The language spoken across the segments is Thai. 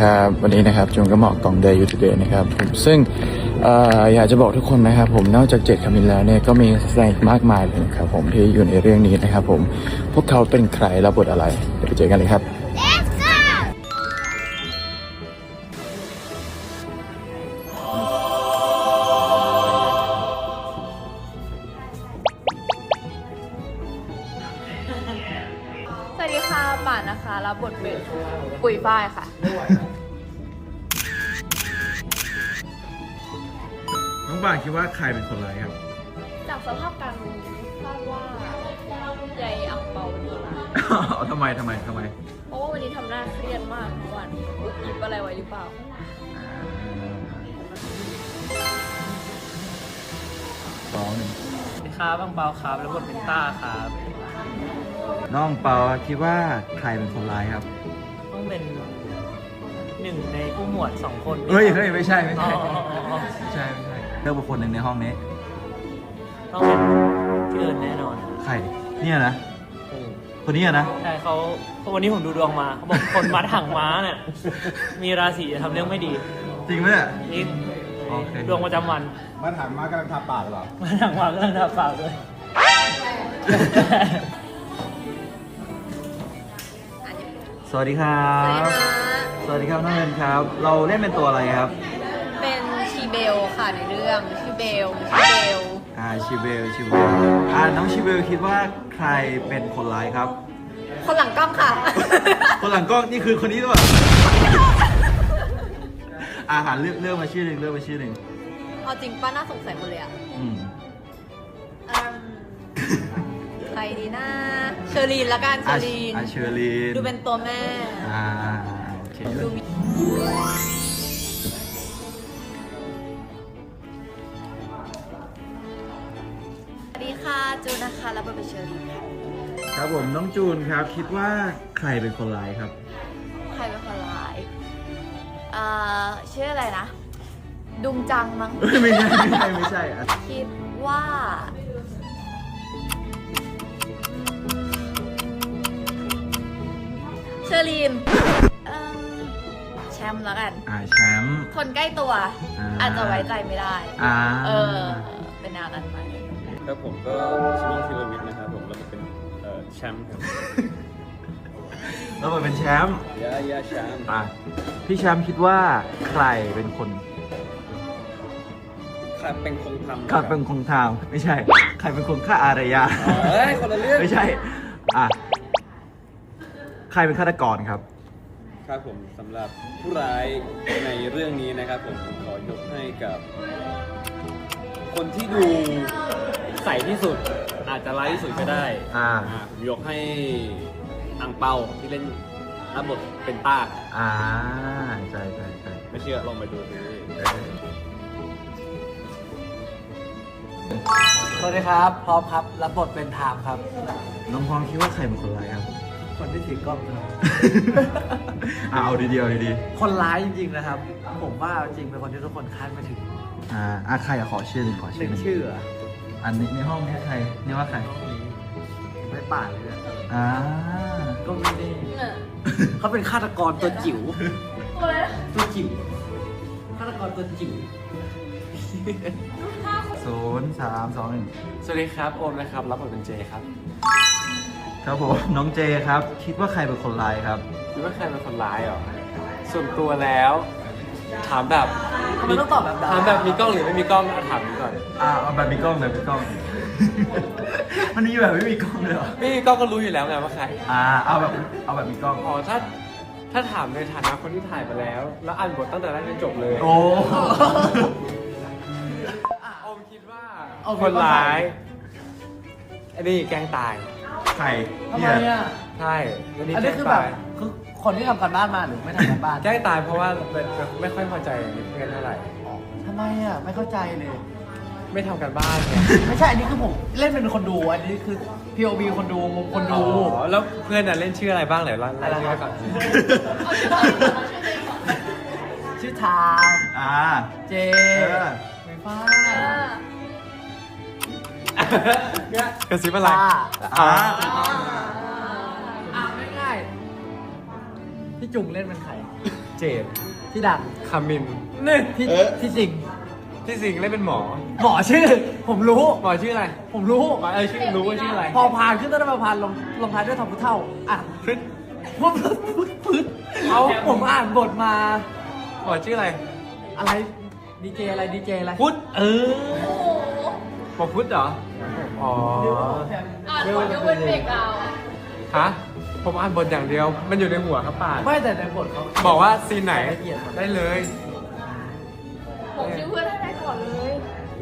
ครับวันนี้นะครับจุงก็เหมาะกล่องเดย์ยูทูเดย์นะครับผมซึ่งออยากจะบอกทุกคนนะครับผมนอกจากเจ็ดคามินแล้วเนี่ยก็มีแสดงอีกมากมายเลยนะครับผมที่อยู่ในเรื่องนี้นะครับผมพวกเขาเป็นใครรับบทอะไรเดี๋ยวไปเจอกันเลยครับสวัสดีค่ะป่านนะคะ รับบทเป็นปุ๋ยฝ้ายค่ะ น้องป่านคิดว่าใครเป็นคนร้ายครับ จากสภาพการคาดว่าใหญ่อังเปาดีมากทำไมทำไมทำไม เพราะว่าวันนี้ทำหน้าเครียดมากทั้งวันอุบอิบอะไรไว้หรือเปล่า สองหนึ่งสวัสดีครับบางเปาครับแล้วบทเป็นต้าครับน้องเปาคิดว่าใครเป็นคนร้ายครับ ต้องเป็นหนึ่งในผู้หมวดสองคนเฮ้ยเฮ้ยไม่ใช่ไม่อ๋อใช่อ๋ออ๋ออ๋อไม่ใช่ไม่ใช่เลื อกบุคคลหนึ่งในห้องนี้ ต้องเป็นพี่เอิญแน่นอนใคร เนี่ยนะ คนนี้อะนะ ใช่เขาเพราะวันนี้ผมดูดวงมาเขาบอกคนมัดถังม้าเนี่ยมีราศีจะทำเรื่องไม่ดีจริงไหมเนี่ยนี่โอเค ดวงประจำวันมาถามมากำลังทาปากเหรอ มัดถังม้ากำลังทาปากเลย สวัสดีครับ สวัสดีครับน้องเอิญครับ เราเล่นเป็นตัวอะไรครับ เป็นชีเบลค่ะในเรื่องชื่อเบลชื่อเบลอ่าชิเบลชิเบลอ่าน้องชิเบลคิดว่าใครเป็นคนร้ายครับ คนหลังกล้องค่ะ คนหลังกล้องนี่คือคนนี้หรือเปล่าอาหารเลือกเลือกมาชื่อหนึ่งเลือกมาชื่อหนึ่งเอาจริงป้าน่าสงสัยหมดเลยอะอืมอืมใครดีนะเชอรีนละกันเชอาอรีนอาเชอรีนดูเป็นตัวแม่ อ่าโอเค ดูมี จูนนะคะรับบทเป็นเชอรีนค่ะครับผมน้องจูนครับ คิดว่าใครเป็นคนร้ายครับ ใครเป็นคนร้ายเอ่อชื่ออะไรนะ ดุงจังมั้ง ไม่ใช่ไม่ใช่ไม่ใช่อะคิดว่าเชอรีนเอิ่มแชมป์แล้วกัน อ่าแชมป์คนใกล้ตัวอ่าอาจจะไว้ใจไม่ได้ อ่า เออ เป็นแนวนั้นไป ครับผมก็ชิมอนธีรวิทย์นะครับผมแล้วก็เป็นเอ่อแชมป์ครับแล้วมันเป็นแชมป์ยายาแชมป์อะพี่แชมป์คิดว่าใครเป็นคนใครเป็นคงทำใครเป็นคนทำไม่ใช่ ใครเป็นคนฆ่าอารยาเอ้ยคนละเรื่องไม่ใช่อะใครเป็นฆาตกรครับ ครับผมสำหรับผู้ร้ายในเรื่องนี้นะครับผมผมขอยกให้กับ คนที่ดู ใสที่สุด อาจจะร้ายที่สุดก็ได้อ่า อ่าผมยกให้อังเปาที่เล่นรับบทเป็นต้าอ่าใช่ใช่ใช่ไม่เชื่อลองไปดูดูสวัสดีครับพร้อมครับ รับบทเป็นทามครับ น้องพร้อมคิดว่าใครเป็นคนร้ายครับ คนที่ถือกล้องครับ อะเอาดีๆเอาดีคนร้ายจริงๆนะครับ ผมว่าจริงเป็นคนที่ทุกคนคาดไม่ถึงๆอ่าอะใครอะขอชื่อหนึ่งขอหชื่อนึ่งหนึ่งชื่ออะ อันนี้ในห้องนี้ใครนี่ว่าใครไม่ป่านเลยอะอ่าก็ไม่ได้เขาเป็นฆาตกรตัวจิ๋ว ตัวอะไรนะตัวจิ๋วฆาตกรตัวจิ๋วศูนย์สามสองหนึ่งสวัสดีครับโอมนะครับ รับบทเป็นเจครับ ครับผมน้องเจครับ คิดว่าใครเป็นคนร้ายครับ คิดว่าใครเป็นคนร้ายเหรอ ส่วนตัวแล้ว ถามแบบทำไมต้องตอบแบบนั้นถามแบบมีกล้องหรือไม่มีกล้องอะถามนี้ก่อน อ่าเอาแบบมีกล้องแบบมีกล้อง มันมีแบบไม่มีกล้องเลยเหรอ ไม่มีกล้องก็รู้อยู่แล้วไงว่าใคร อ่า เอาแบบ เอาแบบมีกล้อง อ๋อถ้าถ้าถามในฐานะคนที่ถ่ายมาแล้ว แล้วอ่านบทตั้งแต่แรกจนจบเลยโอ้โอมคิดว่า คนร้ายอันนี้แกล้งตาย ใครทำเนี่ไมยอะ ใช่อันนี้อันแกนี้ล้งคือแบตาบยคือ คนที่ทำการบ้านมาหรือไม่ทำการบ้านแกล้งตายเพราะว่าเป็นไม่ค่อยพอใจในเพื่อนเท่าไหร่ ทำไมอะไม่เข้าใจเลย ไม่ทำการบ้านไงไม่ใช่อันนี้คือผมเล่นเป็นคนดูอันนี้คือ POV คนดูมุมคนดู อ๋อแล้วเพื่อนน่ะเล่นชื่ออะไรบ้างไหนเล่าเล่าให้ฟังสิชื่อทามอ่า เจเออ ไม่ฟ้ากระซิบอะไร ป้าอ่า พี่จุงเล่นเป็นใครเจดที่ดักคามิน นี่ที่ที่สิงที่สิงห์เล่นเป็นหมอ หมอชื่อ ผมรู้ หมอชื่ออะไร ผมรู้หมอเออชื่อรู้ว่าชื่ออะไรพอพานขึ้นต้นมาพานลงลงท้ายด้วยทอพุเท่า อะพฤษผมพึดพึดเอาผมอ่านบทมา หมอชื่ออะไร อะไรดีเจอะไรดีเจอะไรพุทธ เออ โอ้โหหมอพุทธเหรอ อ๋อ อ่านบทยกเว้นเบรกดาวน์อะฮะ ผมอ่านบทอย่างเดียว มันอยู่ในหัวครับป่านไม่แต่ในบทเขาบอกว่าซีนไหนละเอียดหมดได้เลยผมชื่อเพื่อนให้ได้ก่อนเลย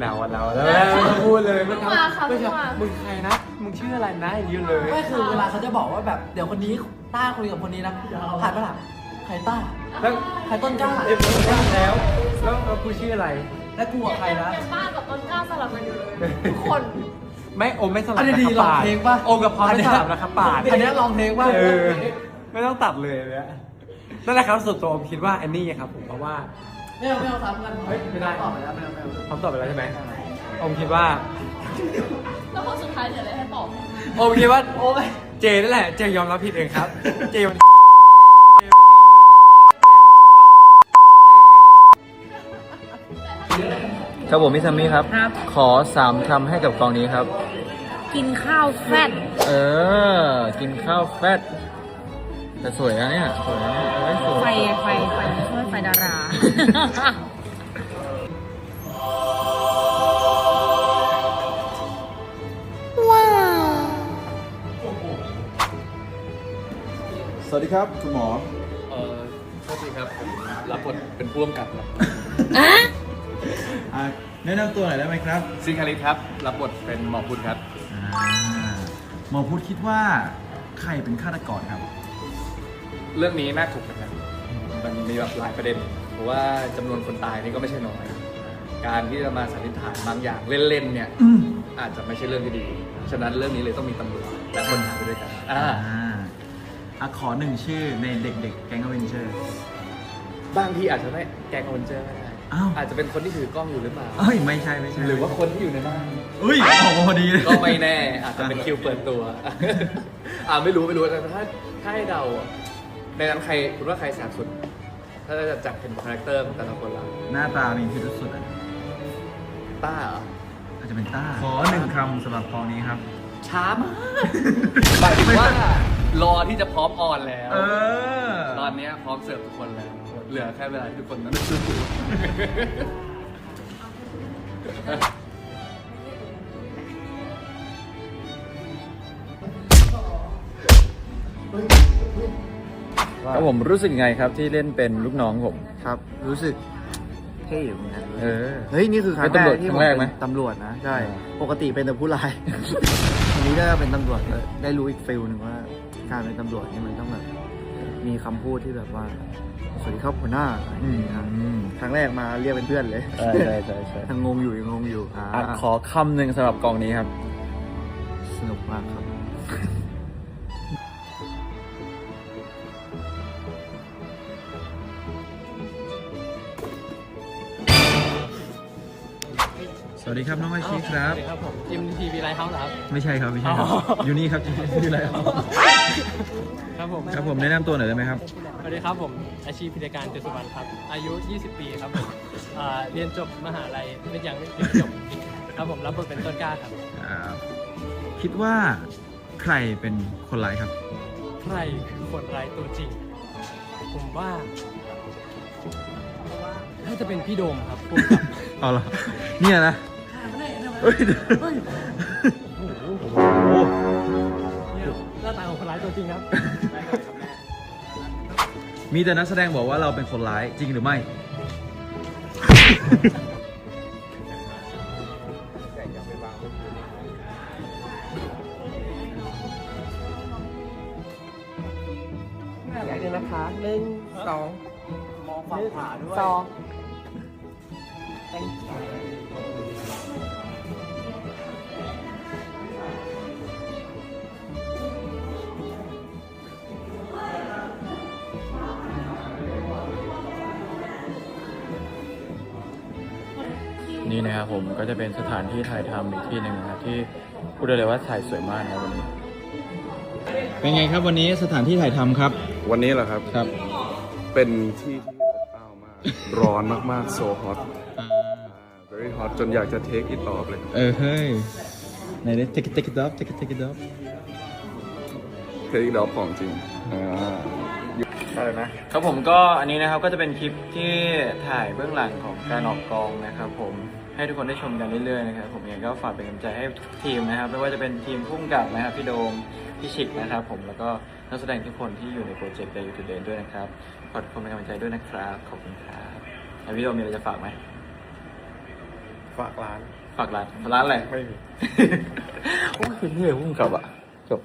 แล้วอะแล้วแล้วแล้วพูดเลยเพิ่งมาค่ะไม่เพิ่งใช่มามึงใครนะ มึงชื่ออะไรนะอย่างนี้เลย ไม่คือเวลาเขาจะบอกว่าแบบเดี๋ยวคนนี้ต้าคุยกับคนนี้นะผ่านไปหลังใครต้าแล้ว ใครต้นกล้าเอ็มแล้วแล้ว แล้วกูชื่ออะไร และกูกับใครนะเป็นบ้านกับต้นกล้าสลับกันอยู่เลยทุกคน ไม่โอมไม่สลับอันนี้นะดีครับลองป่านเพลงป่ะโอมกับพอไม่สลับนะครับป่านอันเนี้ยลองเพลงป่ะเออไม่ต้องตัดเลยอันเนี่ยนั่นแหละครับส่วนตัวผมคิดว่าแอนนี่ครับผมเพราะว่าไม่เอาไม่เอาซ้ำกันเฮ้ยไม่ได้ต่อไปแล้วไม่เอาไม่เอาพร้อมตอบไปแล้วใช่ไหมโอมคิดว่าแล้วคนสุดท้ายเหลืออะไรให้ตอบโอมคิดว่าโอ้ยเจนั่นแหละเจยอมรับผิดเองครับ เจมัน ครับผมพี่ซัมมี่ครับ ครับ ขอสามคำให้กับกองนี้ครับ กินข้าวแฟตเออ กินข้าวแฟตแต่สวยนะเนี่ยสวยนะเอ้ยสวยไฟไฟไฟไม่ใช่ไฟดารา สวัสดีครับ คุณหมอ เออโทษทีครับผมรับบทเป็นผู้กำกับครับอ่าแนะนำตัวหน่อยได้ไหมครับซิงคาริสครับ รับบทเป็นหมอพุทธครับ อ่าหมอพูดคิดว่าใครเป็นฆาตกรครับ เรื่องนี้น่าถกนะครับ มันมีแบบหลายประเด็น เพราะว่าจำนวนคนตายนี่ก็ไม่ใช่น้อย การที่จะมาสันนิษฐานบางอย่างเล่นๆเนี่ยอาจจะไม่ใช่เรื่องที่ดี ฉะนั้นเรื่องนี้เลยต้องมีตำรวจและคนหาไปด้วยกันอ่าอ่าอะขอหนึ่งชื่อในเด็กๆ แก๊งอเวนเจอร์ บางทีอาจจะไม่แกงอเวนเจอร์ไม่ได้ อ้าว อาจจะเป็นคนที่ถือกล้องอยู่หรือเปล่า เอ้ยไม่ใช่ไม่ใช่หรือว่าคนที่อยู่ในบ้าน อุ้ยโอ้โหพอดีเลย ก็ไม่แน่ อาจจะเป็นคิวเปิดตัว อ่าไม่รู้ไม่รู้แต่ถ้าถ้าให้เดาอะในนั้นใครคุณว่าใครแสบสุด ถ้าจะจัดเป็นคาแรคเตอร์ของแต่ละคนละหน้าตามีพิรุษสุดอะต้าเหรอ อาจจะเป็นต้า ขอหนึ่งคำสำหรับกองนี้ครับ ช้ามากหมายถึงว่ารอที่จะพร้อมออนแล้ว เออ ตอนเนี้ยพร้อมเสิร์ฟทุกคนแล้ว เหลือแค่เวลาที่ทุกคนนั้นสู้ครับผมรู้สึกยังไงครับที่เล่นเป็นลูกน้องผม ครับ รู้สึกเท่อยู่เหมือนกันเออ เฮ้ย นี่คือครั้งเป็นแรตำรวจกที่ครั้ผมงแรกเป็ไหมนตำรวจนะ ใช่อ่าปกติเป็นแต่ผู้ร้ายอันนี้ได้เป็นตำรวจก็ได้รู้อีกฟิลหนึ่งว่า การเป็นตำรวจนี่มันต้องแบบมีคำพูดที่แบบว่า สวัสดีครับหัวหน้าอะไรอย่างเงี้ยนะครั้งแรกมาเรียกเป็นเพื่อนเลยใช่ใช่ใช่ใช่ยังงงอยู่ยังงงอยู่อ่าอะขอคำหนึ่งสำหรับกองนี้ครับ สนุกมากครับ สวัสดีครับน้องอาชีครับ ครับผม MTV Lighthouse เหรอครับ ไม่ใช่ครับไม่ใช่ครับอ๋ออยู่นี่ครับอยู่ไรครับ ครับผม ครับผมแนะนำตัวหน่อยได้ไหมครับ สวัสดีครับผมอาชีพพิธีการเจสุวรรณครับ อายุ 20 ปีครับผมอ่าเรียนจบมหาลัยไม่ยังไม่จบครับผมรับบทเป็นต้นกล้าครับ อ่าคิดว่าใครเป็นคนร้ายครับ ใครคือคนร้ายตัวจริง ผมว่าน่าจะเป็นพี่โดมครับผู้กำกับ เอาเหรอเนี่ยนะเฮ้ยเนี่ยาตาของคนร้ายตัวจริงครับ มีแต่นักแสดงบอกว่าเราเป็นคนร้ายจริงหรือไม่ อย่างนี้นะคะหนึ่งสองมองฝั่งขวาด้วย สอง นี่นะครับผมก็จะเป็นสถานที่ถ่ายทำอีกที่หนึ่งนะครับที่พูดได้เลยว่าถ่ายสวยมากนะครับวันนี้ เป็นไงครับวันนี้สถานที่ถ่ายทำครับวันนี้เหรอครับ ครับเป็นที่ที่อบอ้าวมาก ร้อนมากๆ so hot very hot จนอยากจะ take it off เลย เออเฮ้ยไหนได้ take it take it up take it take it up take it off ของจริงอ่าครับผมก็อันนี้นะครับก็จะเป็นคลิปที่ถ่ายเบื้องหลังของการออกกองนะครับผม ให้ทุกคนได้ชมกันเรื่อยๆนะครับผมยังไงก็ฝากเป็นกำลังใจให้ทุกทีมนะครับ ไม่ว่าจะเป็นทีมพุ่มกับนะครับพี่โดมพี่ชิกนะครับ ผมแล้วก็นักแสดงทุกคนที่อยู่ในโปรเจกต์ Day to Day ด้วยนะครับขอทุกคนเป็นกำลังใจด้วยนะครับขอบคุณครับแล้วพี่โดมมีอะไรจะฝากไหมฝากร้านฝากร้านร้านอะไร ไม่มี โอ้ยเรื่อยพุ่มกับอะจบ